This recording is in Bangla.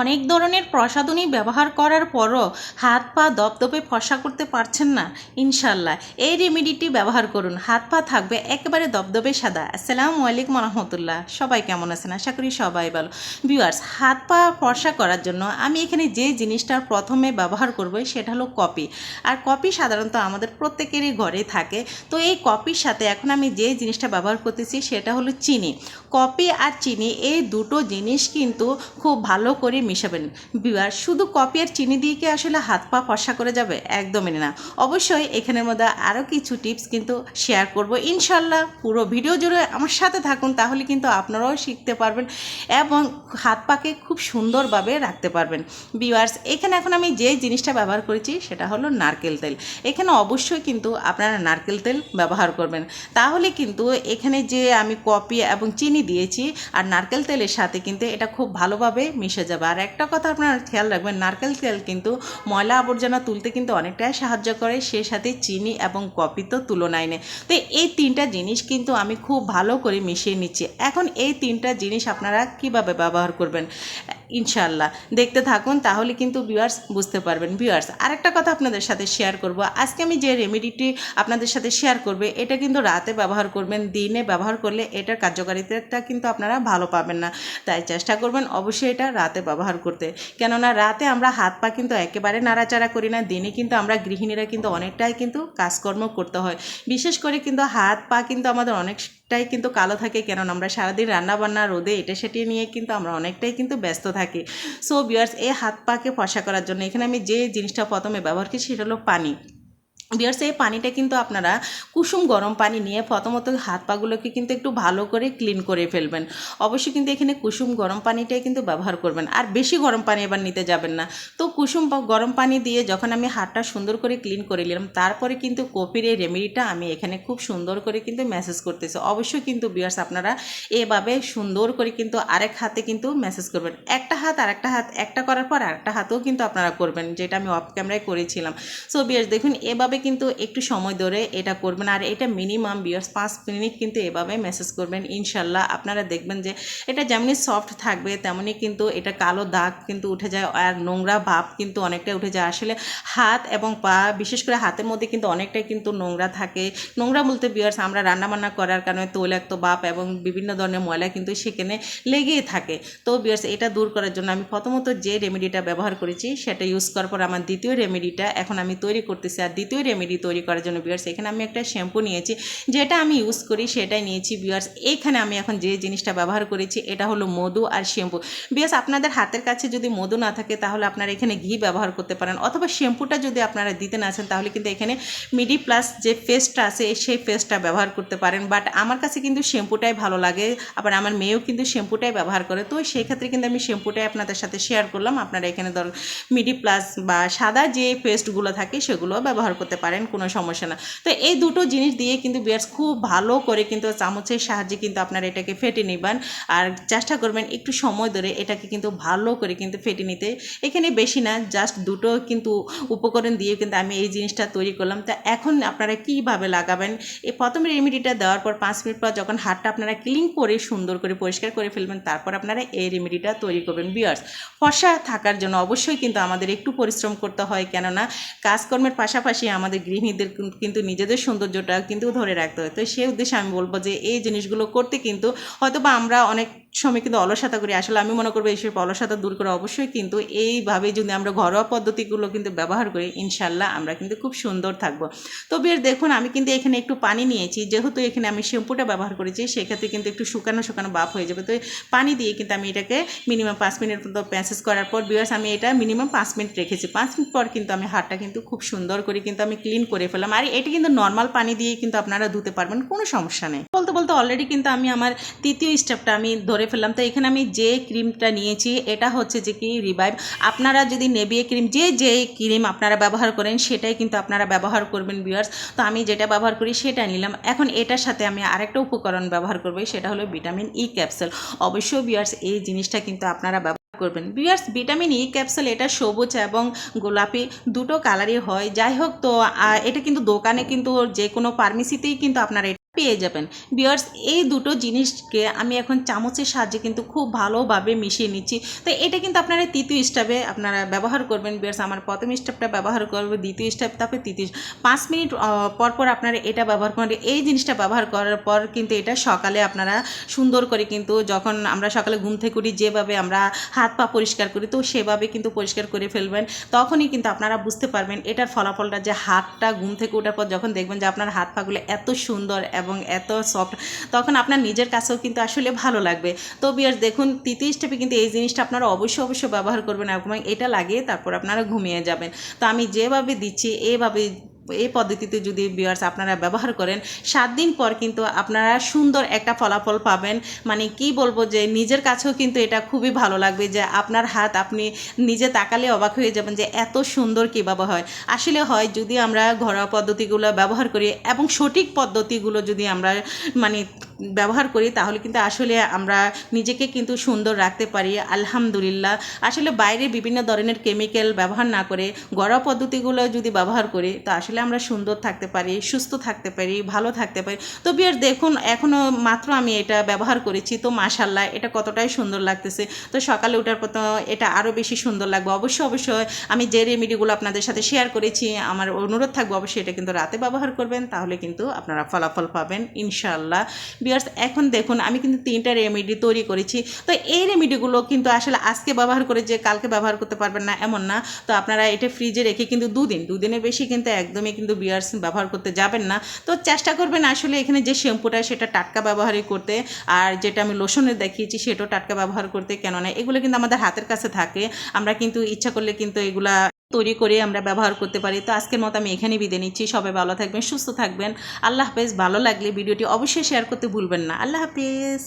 অনেক ধরনের প্রসাধনী ব্যবহার করার পরও হাত পা দপদপে ফসা করতে পারছেন না ইনশাল্লাহ এই রেমেডিটি ব্যবহার করুন। হাত পা থাকবে একেবারে দপদপে সাদা। আসসালামু আলাইকুম রহমতুল্লাহ। সবাই কেমন আছেন? আশা করি সবাই ভালো। ভিউয়ার্স, হাত পা ফর্সা করার জন্য আমি এখানে যে জিনিসটার প্রথমে ব্যবহার করব সেটা হলো কপি। আর কপি সাধারণত আমাদের প্রত্যেকেরই ঘরে থাকে। তো এই কপির সাথে এখন আমি যে জিনিসটা ব্যবহার করতেছি সেটা হলো চিনি। কপি আর চিনি, এই দুটো জিনিস কিন্তু খুব ভালো করে মিশাবেন। বিবার, শুধু কপি আর চিনি দিয়ে কি আসলে হাত পা ফর্সা করে যাবে? একদমই না। অবশ্যই এখানের মধ্যে আরও কিছু টিপস কিন্তু শেয়ার করব। ইনশাল্লাহ পুরো ভিডিও জুড়ে আমার সাথে থাকুন, তাহলে কিন্তু আপনারাও শিখতে পারবেন এবং হাত পাকে খুব সুন্দরভাবে রাখতে পারবেন। বিওয়ার্স এখানে এখন আমি যে জিনিসটা ব্যবহার করেছি সেটা হলো নারকেল তেল। এখানে অবশ্যই কিন্তু আপনারা নারকেল তেল ব্যবহার করবেন। তাহলে কিন্তু এখানে যে আমি কপি এবং চিনি দিয়েছি, আর নারকেল তেলের সাথে কিন্তু এটা খুব ভালোভাবে মিশে যাবে। আর একটা কথা আপনার খেয়াল রাখবেন, নারকেল তেল কিন্তু ময়লা আবর্জনা তুলতে কিন্তু অনেকটাই সাহায্য করে, সে সাথে চিনি এবং কপি তো তুলনায় নেয় তো এই তিনটা জিনিস কিন্তু আমি খুব ভালো করে মিশিয়ে নিচ্ছি। এখন এই তিনটা জিনিস আপনারা কীভাবে ব্যবহার করবেন? ইনশাল্লাহ দেখতে থাকুন, তাহলে কিন্তু ভিউয়ার্স বুঝতে পারবেন। ভিউয়ার্স আরেকটা কথা আপনাদের সাথে শেয়ার করব। আজকে আমি যে রেমেডিটি আপনাদের সাথে শেয়ার করবে, এটা কিন্তু রাতে ব্যবহার করবেন, দিনে ব্যবহার করলে এটার কার্যকারিতাটা কিন্তু আপনারা ভালো পাবেন না। তাই চেষ্টা করবেন অবশ্যই এটা রাতে ব্যবহার করতে। কেননা রাতে আমরা হাত পা কিন্তু একেবারে নাড়াচাড়া করি না, দিনে কিন্তু আমরা গৃহিণীরা কিন্তু অনেকটাই কিন্তু কাজকর্ম করতে হয়। বিশেষ করে কিন্তু হাত পা কিন্তু আমাদের অনেকটাই কিন্তু কালো থাকে। কেননা আমরা সারাদিন রান্না বান্না রোদে এটা সেটি নিয়ে কিন্তু আমরা অনেকটাই কিন্তু ব্যস্ত থাকি। সো বিয়ার্স এই হাত পাকে ফসা করার জন্য এখানে আমি যে জিনিসটা প্রথমে ব্যবহার করি সেটা হলো পানি। বিয়ার্স এই পানিটা কিন্তু আপনারা কুসুম গরম পানি নিয়ে প্রথমত হাত পাগুলোকে কিন্তু একটু ভালো করে ক্লিন করে ফেলবেন। অবশ্যই কিন্তু এখানে কুসুম গরম পানিটাই কিন্তু ব্যবহার করবেন। আর বেশি গরম পানি এবার নিতে যাবেন না। তো কুসুম গরম পানি দিয়ে যখন আমি হাতটা সুন্দর করে ক্লিন করে নিলাম, তারপরে কিন্তু কপির এই রেমেডিটা আমি এখানে খুব সুন্দর করে কিন্তু ম্যাসেজ করতেছি। অবশ্যই কিন্তু বিয়ার্স আপনারা এভাবে সুন্দর করে কিন্তু আরেক হাতে কিন্তু ম্যাসেজ করবেন। একটা হাত আর একটা হাত, একটা করার পর আরেকটা হাতেও কিন্তু আপনারা করবেন, যেটা আমি অফ ক্যামেরায় করেছিলাম। সো বিয়ার্স দেখুন, এভাবে কিন্তু একটু সময় ধরে এটা করবেন। আর এটা মিনিমাম বিয়ার্স পাঁচ মিনিট কিন্তু এভাবে মেসেজ করবেন, ইনশাল্লাহ। আপনারা দেখবেন যে এটা যেমনি সফট থাকবে তেমনই কিন্তু এটা কালো দাগ কিন্তু উঠে যায় আর নোংরা ভাব কিন্তু অনেকটাই উঠে যায়। আসলে হাত এবং পা, বিশেষ করে হাতের মধ্যে কিন্তু অনেকটাই কিন্তু নোংরা থাকে। নোংরা বলতে বিয়ার্স আমরা রান্নাবান্না করার কারণে তৈলাক্ত বাপ এবং বিভিন্ন ধরনের ময়লা কিন্তু সেখানে লেগেই থাকে। তো বিয়ার্স এটা দূর করার জন্য আমি প্রথমত যে রেমেডিটা ব্যবহার করেছি, সেটা ইউজ করার পর আমার দ্বিতীয় রেমেডিটা এখন আমি তৈরি করতেছি। আর দ্বিতীয় রেমেডি তৈরি করার জন্য বিয়ার্স এখানে আমি একটা শ্যাম্পু নিয়েছি, যেটা আমি ইউজ করি, সেটাই নিয়েছি বিয়ার্স এইখানে আমি এখন যে জিনিসটা ব্যবহার করেছি, এটা হলো মধু আর শ্যাম্পু বিয়ার্স আপনাদের হাতের কাছে যদি মধু না থাকে, তাহলে আপনারা এখানে ঘি ব্যবহার করতে পারেন, অথবা শ্যাম্পুটা যদি আপনারা দিতে না আছেন তাহলে কিন্তু এখানে মিডি প্লাস যে পেস্টটা আছে, সেই পেস্টটা ব্যবহার করতে পারেন। বাট আমার কাছে কিন্তু শ্যাম্পুটাই ভালো লাগে, আবার আমার মেয়েও কিন্তু শ্যাম্পুটাই ব্যবহার করে। তো সেই ক্ষেত্রে কিন্তু আমি শ্যাম্পুটাই আপনাদের সাথে শেয়ার করলাম। আপনারা এখানে ধর মিডি প্লাস বা সাদা যে পেস্টগুলো থাকে সেগুলো ব্যবহার করতে পারেন, কোনো সমস্যা না। তো এই দুটো জিনিস দিয়ে কিন্তু বিয়ার্স খুব ভালো করে কিন্তু চামচের সাহায্যে কিন্তু আপনারা এটাকে ফেটে নেবেন। আর চেষ্টা করবেন একটু সময় ধরে এটাকে কিন্তু ভালো করে কিন্তু ফেটে নিতে। এখানে বেশি না, জাস্ট দুটো কিন্তু উপকরণ দিয়ে কিন্তু আমি এই জিনিসটা তৈরি করলাম। তা এখন আপনারা কীভাবে লাগাবেন? এই প্রথমে রেমেডিটা দেওয়ার পর পাঁচ মিনিট পর যখন হাতটা আপনারা ক্লিন করে সুন্দর করে পরিষ্কার করে ফেলবেন, তারপর আপনারা এই রেমেডিটা তৈরি করবেন বিয়ার্স। ফর্সা থাকার জন্য অবশ্যই কিন্তু আমাদের একটু পরিশ্রম করতে হয়। কেননা কাজকর্মের পাশাপাশি আমাদের গৃহিণীদের কিন্তু নিজেদের সৌন্দর্যটা কিন্তু ধরে রাখতে হয়। তো সেই উদ্দেশ্যে আমি বলব যে, এই জিনিসগুলো করতে কিন্তু হয়তো বা আমরা অনেক সময় কিন্তু অলসতা করি। আসলে আমি মনে করব এইসব অলসতা দূর করে অবশ্যই, কিন্তু এইভাবে যদি আমরা ঘরোয়া পদ্ধতিগুলো কিন্তু ব্যবহার করি, ইনশাল্লাহ আমরা কিন্তু খুব সুন্দর থাকব। তো বের দেখুন, আমি কিন্তু এখানে একটু পানি নিয়েছি, যেহেতু এখানে আমি শ্যাম্পুটা ব্যবহার করেছি, সেক্ষেত্রে কিন্তু একটু শুকানো শুকানো বাপ হয়ে যাবে। তো পানি দিয়ে কিন্তু আমি এটাকে মিনিমাম পাঁচ মিনিট মতো প্যাসেজ করার পর বিয়ার্স আমি এটা মিনিমাম পাঁচ মিনিট রেখেছি। পাঁচ মিনিট পর কিন্তু আমি হাতটা কিন্তু খুব সুন্দর করে কিন্তু আমি ক্লিন করে ফেলাম আর এটা কিন্তু নর্মাল পানি দিয়ে কিন্তু আপনারা ধুতে পারবেন, কোনো সমস্যা নেই। বলতে বলতে অলরেডি কিন্তু আমি আমার তৃতীয় স্টেপটা আমি ধরে ফেললাম। তো এখানে আমি যে ক্রিমটা নিয়েছি, এটা হচ্ছে যে কি রিভাইভ আপনারা যদি নেবিয়ে ক্রিম, যে যে ক্রিম আপনারা ব্যবহার করেন, সেটাই কিন্তু আপনারা ব্যবহার করবেন বিয়ার্স তো আমি যেটা ব্যবহার করি, সেটা নিলাম। এখন এটার সাথে আমি আরেকটা উপকরণ ব্যবহার করব, সেটা হলো ভিটামিন ই ক্যাপসুল অবশ্যই বিয়ার্স এই জিনিসটা কিন্তু আপনারা করবেন। বিয়ার্স ভিটামিন ই ক্যাপসুল এটা সবুজ এবং গোলাপি, দুটো কালারই হয়। যাই হোক, তো এটা কিন্তু দোকানে কিন্তু যে কোনো ফার্মেসিতেই কিন্তু আপনারা পেয়ে যাবেন। বিয়ার্স এই দুটো জিনিসকে আমি এখন চামচের সাহায্যে কিন্তু খুব ভালোভাবে মিশিয়ে নিচ্ছি। তো এটা কিন্তু আপনারা তৃতীয় স্টেপে আপনারা ব্যবহার করবেন। বিয়ার্স আমার প্রথম স্টেপটা ব্যবহার করবে দ্বিতীয় স্টেপ তারপরে তৃতীয় পাঁচ মিনিট আহ, পর পর আপনারা এটা ব্যবহার করেন। এই জিনিসটা ব্যবহার করার পর কিন্তু এটা সকালে আপনারা সুন্দর করে কিন্তু যখন আমরা সকালে ঘুম থেকে উঠি যেভাবে আমরা হাত পা পরিষ্কার করি তো সেভাবে কিন্তু পরিষ্কার করে ফেলবেন। তখনই কিন্তু আপনারা বুঝতে পারবেন এটার ফলাফলটা যে হাতটা ঘুম থেকে ওঠার পর যখন দেখবেন যে আপনার হাত পাগুলো এত সুন্দর এবং এত সফট তখন আপনার নিজের কাছেও কিন্তু আসলে ভালো লাগবে। তো বিয়ার দেখুন, তৃতীয় স্টেপে কিন্তু এই জিনিসটা আপনারা অবশ্যই অবশ্যই ব্যবহার করবেন এবং এটা লাগিয়ে তারপর আপনারা ঘুমিয়ে যাবেন। তো আমি যেভাবে দিচ্ছি এইভাবে এই পদ্ধতিতে যদি বিয়ার্স আপনারা ব্যবহার করেন, সাত দিন পর কিন্তু আপনারা সুন্দর একটা ফলাফল পাবেন। মানে কি বলব যে, নিজের কাছেও কিন্তু এটা খুবই ভালো লাগবে যে, আপনার হাত আপনি নিজে তাকালে অবাক হয়ে যাবেন যে, এত সুন্দর কীভাবে হয়। আসলে হয় যদি আমরা ঘরোয়া পদ্ধতিগুলো ব্যবহার করি এবং সঠিক পদ্ধতিগুলো যদি আমরা মানে ব্যবহার করি, তাহলে কিন্তু আসলে আমরা নিজেকে কিন্তু সুন্দর রাখতে পারি, আলহামদুলিল্লাহ। আসলে বাইরে বিভিন্ন ধরনের কেমিক্যাল ব্যবহার না করে, ঘরোয়া পদ্ধতিগুলো যদি ব্যবহার করি, তো আসলে আমরা সুন্দর থাকতে পারি, সুস্থ থাকতে পারি, ভালো থাকতে পারি। তো বিয়ার দেখুন এখনও মাত্র আমি এটা ব্যবহার করেছি, তো মাশাল্লাহ এটা কতটাই সুন্দর লাগতেছে। তো সকালে ওঠার পর এটা আরও বেশি সুন্দর লাগবে। অবশ্যই অবশ্যই আমি যে রেমিডিগুলো আপনাদের সাথে শেয়ার করেছি, আমার অনুরোধ থাকবে, অবশ্যই এটা কিন্তু রাতে ব্যবহার করবেন, তাহলে কিন্তু আপনারা ফলাফল পাবেন, ইনশাআল্লাহ। বিয়ার্স এখন দেখুন, আমি কিন্তু তিনটা রেমেডি তৈরি করেছি। তো এই রেমেডিগুলো কিন্তু আসলে আজকে ব্যবহার করে যে কালকে ব্যবহার করতে পারবেন না, এমন না। তো আপনারা এটা ফ্রিজে রেখে কিন্তু দুদিন, দুদিনের বেশি কিন্তু একদমই কিন্তু বিয়ার্স ব্যবহার করতে যাবেন না। তো চেষ্টা করবেন আসলে এখানে যে শ্যাম্পুটা, সেটা টাটকা ব্যবহারই করতে। আর যেটা আমি লোশনের দেখিয়েছি, সেটাও টাটকা ব্যবহার করতে। কেননা এগুলো কিন্তু আমাদের হাতের কাছে থাকে। আমরা কিন্তু ইচ্ছা করলে কিন্তু এগুলা তৈরি করে আমরা ব্যবহার করতে পারি। তো আজকের মতো আমি এখানে বিদে নিচ্ছি। সবাই ভালো থাকবেন, সুস্থ থাকবেন। আল্লাহ হাফেজ। ভালো লাগলে ভিডিওটি অবশ্যই শেয়ার করতে ভুলবেন না। আল্লাহ হাফেজ।